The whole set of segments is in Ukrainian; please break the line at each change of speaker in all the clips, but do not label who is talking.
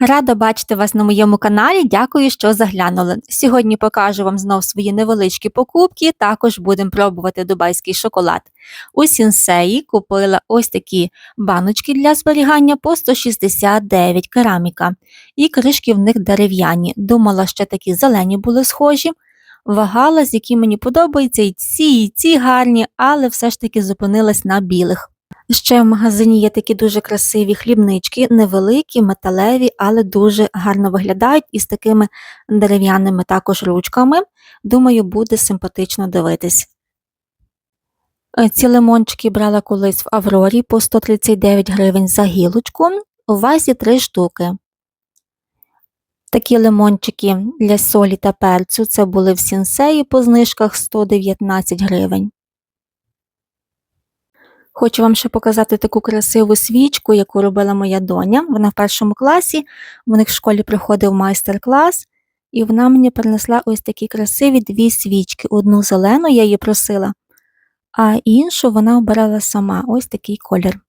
Рада бачити вас на моєму каналі. Дякую, що заглянули. Сьогодні покажу вам знов свої невеличкі покупки. Також будемо пробувати дубайський шоколад. У сінсеї купила ось такі баночки для зберігання по 169 кераміка. І кришки в них дерев'яні. Думала, що такі зелені були схожі. Вагалась, які мені подобаються, і ці, і ці гарні, але все ж таки зупинилась на білих. Ще в магазині є такі дуже красиві хлібнички, невеликі, металеві, але дуже гарно виглядають із такими дерев'яними також ручками. Думаю, буде симпатично дивитись. Е, Ці лимончики брала колись в Аврорі по 139 гривень за гілочку. У вазі 3 штуки. Такі лимончики для солі та перцю це були в сінсеї по знижках 119 гривень. Хочу вам ще показати таку красиву свічку, яку робила моя доня. Вона в першому класі, в них в школі приходив майстер-клас, і вона мені принесла ось такі красиві дві свічки. Одну зелену я її просила, а іншу вона обирала сама ось такий колір.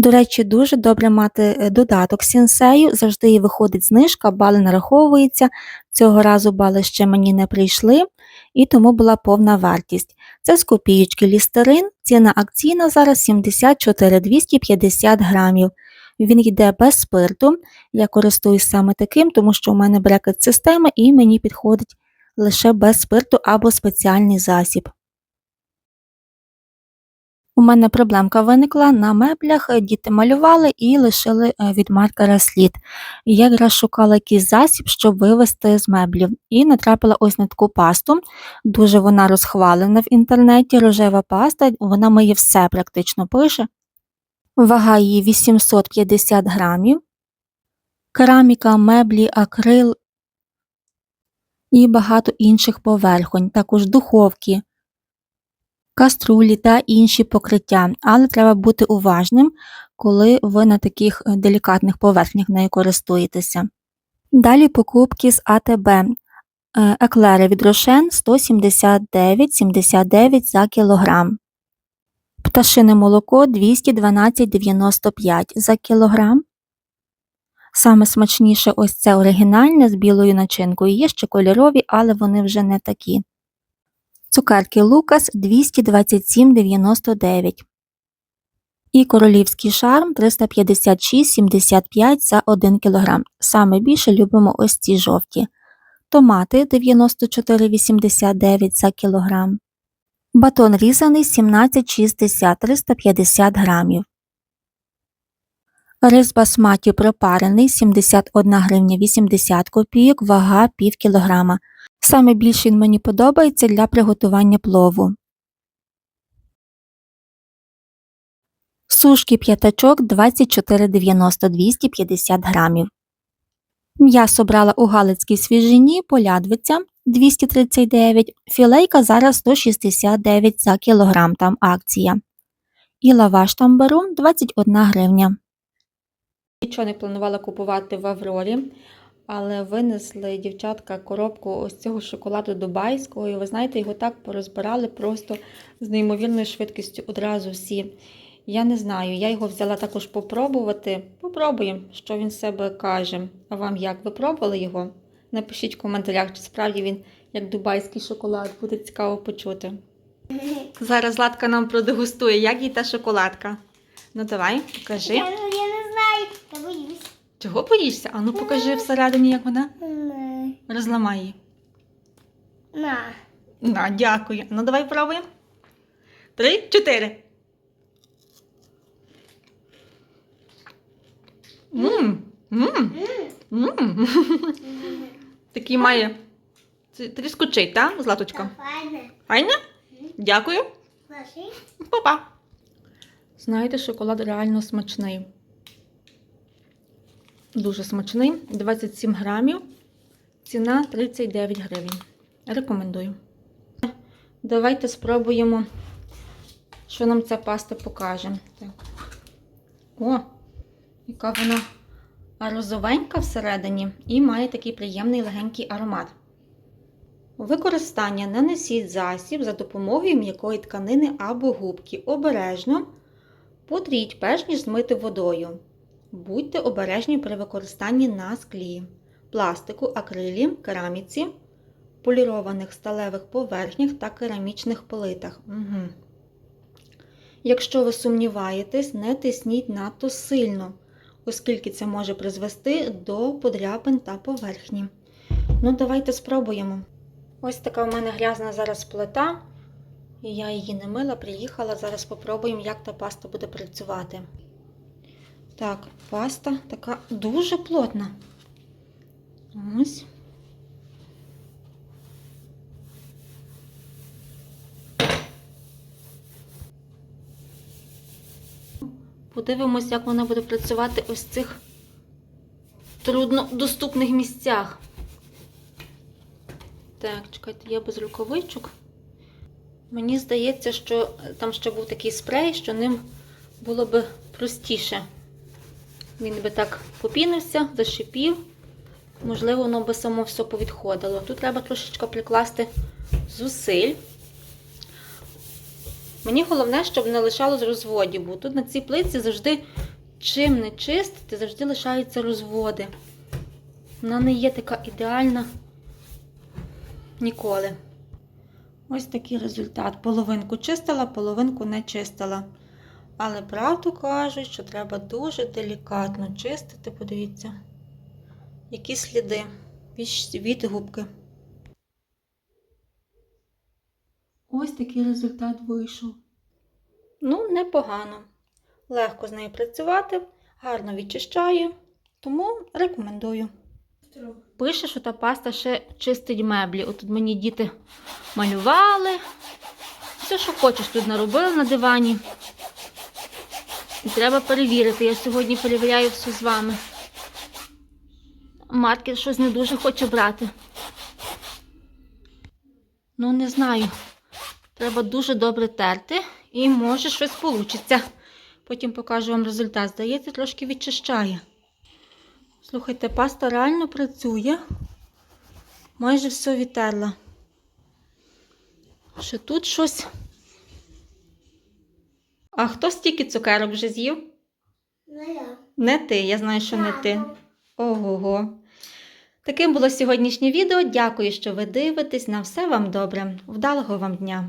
До речі, дуже добре мати е, додаток сінсею, завжди виходить знижка, бали нараховуються. Цього разу бали ще мені не прийшли, і тому була повна вартість. Це з копієчки лістерин, ціна акційна зараз 74 250 грамів. Він йде без спирту. Я користуюсь саме таким, тому що у мене брекет система і мені підходить лише без спирту або спеціальний засіб. У мене проблемка виникла на меблях, діти малювали і лишили е, від маркера слід. Я якраз шукала якийсь засіб, щоб вивести з меблів, і натрапила ось на таку пасту. Дуже вона розхвалена в інтернеті, рожева паста, вона миє все практично пише. Вага її 850 грамів. Кераміка, меблі, акрил і багато інших поверхонь, також духовки каструлі та інші покриття, але треба бути уважним, коли ви на таких е, делікатних поверхнях нею користуєтеся. Далі покупки з АТБ. Е, Еклери від Рошен 179,79 за кілограм. Пташине молоко 212,95 за кілограм. Саме смачніше ось це оригінальне з білою начинкою. Є ще кольорові, але вони вже не такі. Цукерки Лукас 227,99 і королівський шарм 356,75 за 1 кг. Саме більше любимо ось ці жовті. Томати 94,89 за кілограм. Батон різаний 17,60 350 грамів. Рис басматі пропарений 71 гривня 80 копійок, вага пів кілограма. Саме більше він мені подобається для приготування плову. Сушки п'ятачок 24,90 250 грамів. М'ясо брала у Галицькій свіжині, полядвиця 239, філейка зараз 169 за кілограм, там акція. І лаваш там беру 21 гривня. Нічого не планувала купувати в Аврорі, але винесли дівчатка коробку ось цього шоколаду дубайського. І ви знаєте, його так порозбирали просто з неймовірною швидкістю одразу всі. Я не знаю, я його взяла також попробувати. Попробуємо, що він себе каже. А вам як? Ви пробували його? Напишіть в коментарях, чи справді він як дубайський шоколад, буде цікаво почути. Зараз Златка нам продегустує, як їй та шоколадка. Ну давай, покажи.
Я, я не знаю, я боюсь.
Чого боїшся? А ну покажи всередині, як вона. Розламай її.
На.
На, дякую. Ну давай пробуємо. Три, чотири. Мм. Мм. Мм. Такий має. Тріскучий, так, Златочка?
Файне.
Файне? Дякую. Па-па. Знаєте, шоколад реально смачний. Дуже смачний. 27 грамів. Ціна 39 гривень. Рекомендую. Давайте спробуємо, що нам ця паста покаже. Так. О, яка вона розовенька всередині і має такий приємний легенький аромат. Використання нанесіть засіб за допомогою м'якої тканини або губки. Обережно потріть, перш ніж змити водою. Будьте обережні при використанні на склі, пластику, акрилі, кераміці, полірованих сталевих поверхнях та керамічних плитах. Угу. Якщо ви сумніваєтесь, не тисніть надто сильно, оскільки це може призвести до подряпин та поверхні. Ну, давайте спробуємо. Ось така у мене грязна зараз плита. Я її не мила, приїхала. Зараз спробуємо, як та паста буде працювати. Так, паста така дуже плотна. Ось. Подивимось, як вона буде працювати ось в цих труднодоступних місцях. Так, чекайте, я без рукавичок. Мені здається, що там ще був такий спрей, що ним було би простіше. Він би так попінився, зашипів. Можливо, воно би само все повідходило. Тут треба трошечки прикласти зусиль. Мені головне, щоб не лишалось розводів, бо тут на цій плитці завжди, чим не чистити, завжди лишаються розводи. Вона не є така ідеальна ніколи. Ось такий результат. Половинку чистила, половинку не чистила. Але правду кажуть, що треба дуже делікатно чистити, подивіться, які сліди від, губки. Ось такий результат вийшов. Ну, непогано. Легко з нею працювати, гарно відчищаю, тому рекомендую. Пише, що та паста ще чистить меблі. От тут мені діти малювали. Все, що хочеш, тут наробили на дивані. І треба перевірити. Я сьогодні перевіряю все з вами. Маркер щось не дуже хоче брати. Ну, не знаю. Треба дуже добре терти і може щось вийде. Потім покажу вам результат. Здається, трошки відчищає. Слухайте, паста реально працює. Майже все відтерла. Ще тут щось. А хто стільки цукерок вже з'їв?
Не я.
Не ти, я знаю, що не ти. Ого-го. Таким було сьогоднішнє відео. Дякую, що ви дивитесь. На все вам добре. Вдалого вам дня!